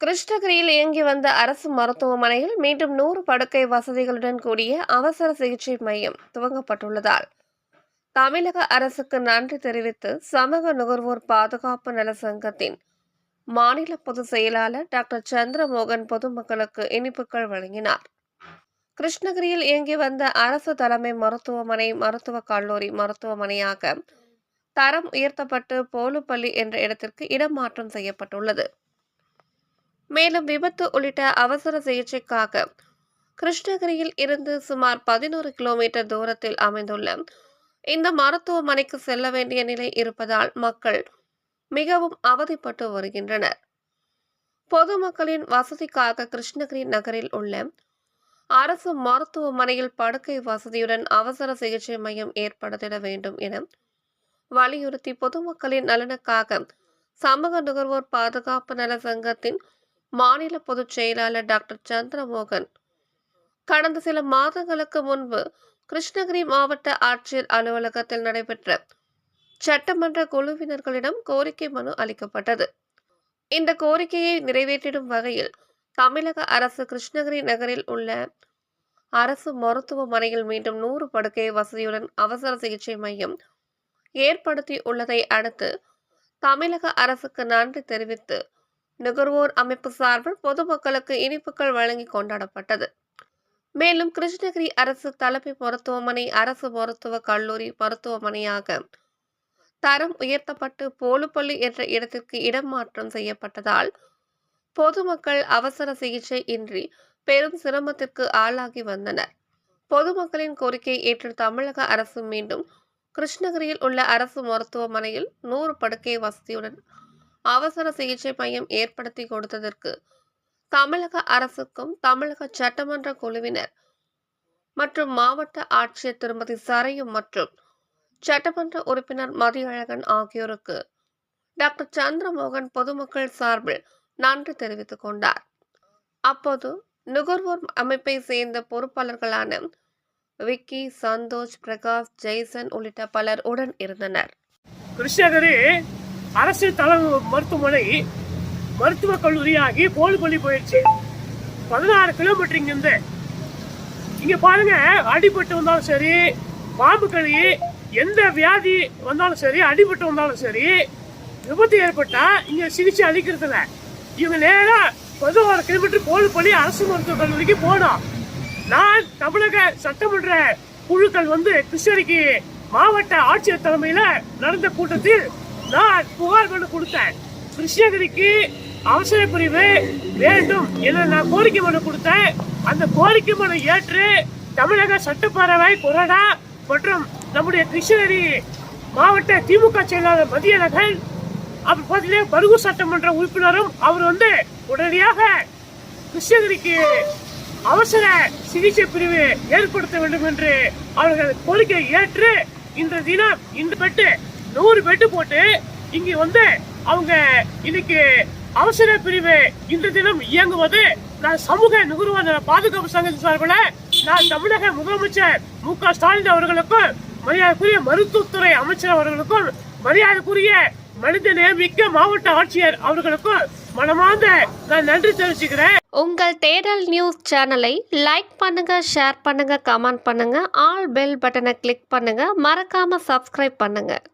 கிருஷ்ணகிரியில் இயங்கி வந்த அரசு மருத்துவமனையில் மீண்டும் நூறு படுக்கை வசதிகளுடன் கூடிய அவசர சிகிச்சை மையம் துவங்கப்பட்டுள்ளதால் தமிழக அரசுக்கு நன்றி தெரிவித்து சமூக நுகர்வோர் பாதுகாப்பு நல சங்கத்தின் மாநில பொதுச் செயலாளர் டாக்டர் சந்திரமோகன் பொதுமக்களுக்கு இனிப்புகள் வழங்கினார். கிருஷ்ணகிரியில் இயங்கி வந்த அரசு தலைமை மருத்துவமனை மருத்துவக் கல்லூரி மருத்துவமனையாக தரம் உயர்த்தப்பட்டு போலுப்பள்ளி என்ற இடத்திற்கு இடமாற்றம் செய்யப்பட்டுள்ளது. மேலும் விபத்து உள்ளிட்ட அவசர சிகிச்சைக்காக கிருஷ்ணகிரியில் இருந்து சுமார் பதினோரு கிலோமீட்டர் தூரத்தில் அமைந்துள்ள இந்த மருத்துவமனைக்கு செல்ல வேண்டிய நிலை இருப்பதால் மக்கள் மிகவும் அவதிப்பட்டு வருகின்றனர். பொதுமக்களின் வசதிக்காக கிருஷ்ணகிரி நகரில் உள்ள அரசு மருத்துவமனையில் படுக்கை வசதியுடன் அவசர சிகிச்சை மையம் ஏற்படுத்திட வேண்டும் என வலியுறுத்தி பொதுமக்களின் நலனுக்காக சமூக நுகர்வோர் பாதுகாப்பு நல சங்கத்தின் மாநில பொதுச் செயலாளர் டாக்டர் சந்திரமோகன். கடந்த சில மாதங்களுக்கு முன்பு கிருஷ்ணகிரி மாவட்ட ஆட்சியர் அலுவலகத்தில் நடைபெற்ற சட்டமன்ற குழுவினர்களிடம் கோரிக்கை மனு அளிக்கப்பட்டது. இந்த கோரிக்கையை நிறைவேற்றிடும் வகையில் தமிழக அரசு கிருஷ்ணகிரி நகரில் உள்ள அரசு மருத்துவமனையில் மீண்டும் நூறு படுக்கை வசதியுடன் அவசர சிகிச்சை மையம் ஏற்படுத்தி உள்ளதை அடுத்து தமிழக அரசுக்கு நன்றி தெரிவித்து நுகர்வோர் அமைப்பு சார்பில் பொதுமக்களுக்கு இனிப்புகள் வழங்கி கொண்டாடப்பட்டது. மேலும் கிருஷ்ணகிரி அரசு தலைமை மருத்துவமனை அரசு மருத்துவ கல்லூரி மருத்துவமனையாக தரம் உயர்த்தப்பட்டு போலுப்பள்ளி என்ற இடத்திற்கு இடம் மாற்றம் செய்யப்பட்டதால் பொதுமக்கள் அவசர சிகிச்சை இன்றி பெரும் சிரமத்திற்கு ஆளாகி வந்தனர். பொதுமக்களின் கோரிக்கை ஏற்று தமிழக அரசு மீண்டும் கிருஷ்ணகிரியில் உள்ள அரசு மருத்துவமனையில் நூறு படுக்கை வசதியுடன் அவசர சிகிச்சை மையம் ஏற்படுத்தி கொடுத்ததற்கு தமிழக அரசுக்கும் தமிழக சட்டமன்ற குழுவினர் மற்றும் மாவட்ட ஆட்சியர் திருமதி சரையு மற்றும் சட்டமன்ற உறுப்பினர் மதியழகன் ஆகியோருக்கு டாக்டர் சந்திரமோகன் பொதுமக்கள் சார்பில் நன்றி தெரிவித்துக் கொண்டார். அப்போது நுகர்வோர் அமைப்பை சேர்ந்த பொறுப்பாளர்களான விக்கி சந்தோஷ் பிரகாஷ் ஜெய்சன் உள்ளிட்ட பலர் உடன் இருந்தனர். கிருஷ்ணகிரி அரசு தலை மருத்துவமனை மருத்துவக் கல்லூரியாகி போல் பள்ளி போயிடுச்சு பதினாறு கிலோமீட்டர் இங்கிருந்து. இங்க பாருங்க அடிபட்டு வந்தாலும் சரி பாம்பு கழி எந்த வியாதி வந்தாலும் சரி அடிபட்டு வந்தாலும் சரி விபத்து ஏற்பட்டா இங்க சிகிச்சை அளிக்கிறது இல்ல இவங்க நேரம் பதினோரு கிலோமீட்டர் போல்பள்ளி அரசு மருத்துவக் கல்லூரிக்கு போனோம். நான் தமிழக சட்டமன்ற குழுக்கள் வந்து கிருஷ்ணகிரிக்கு மாவட்ட ஆட்சியர் தலைமையில நடந்த கூட்டத்தில் நான் புகார் மனு கொடுத்தேன். கிருஷ்ணகிரிக்கு அவசர பிரிவு வேண்டும் என நான் கோரிக்கை மனு கொடுத்தேன். அந்த கோரிக்கை மனு ஏற்று தமிழக சட்டப்பேரவை கொறடா மற்றும் நம்முடைய கிருஷ்ணகிரி மாவட்ட திமுக செயலாளர் மதியழகன் அப்புறம் பார்த்தீங்கன்னா பருகு சட்டமன்ற உறுப்பினரும் அவர் வந்து உடனடியாக கிருஷ்ணகிரிக்கு அவசர சிகிச்சை பிரிவு ஏற்படுத்த வேண்டும் என்று அவர்கள் கோரிக்கை ஏற்று இந்த தினம் இந்த பெட்டு நூறு பெட்டு போட்டு இங்க வந்து அவங்க இன்னைக்கு அவசர பிரிவு இந்த தினம் இயங்குவது நான் சமூக நுகர்வோர் பாதுகாப்பு சங்கத்தின் சார்பில் நான் தமிழக முதலமைச்சர் மு க ஸ்டாலின் அவர்களுக்கும் மரியாதைக்குரிய மருத்துவத்துறை அமைச்சர் அவர்களுக்கும் மரியாதைக்குரிய மனித நேமிக்க மாவட்ட ஆட்சியர் அவர்களுக்கும் மனமார்ந்த நான் நன்றி தெரிவிச்சுக்கிறேன். உங்கள் தேடல் நியூஸ் சேனலை லைக் பண்ணுங்க ஷேர் பண்ணுங்க கமெண்ட் பண்ணுங்க ஆல் பெல் பட்டனை கிளிக் பண்ணுங்க மறக்காம சப்ஸ்கிரைப் பண்ணுங்க.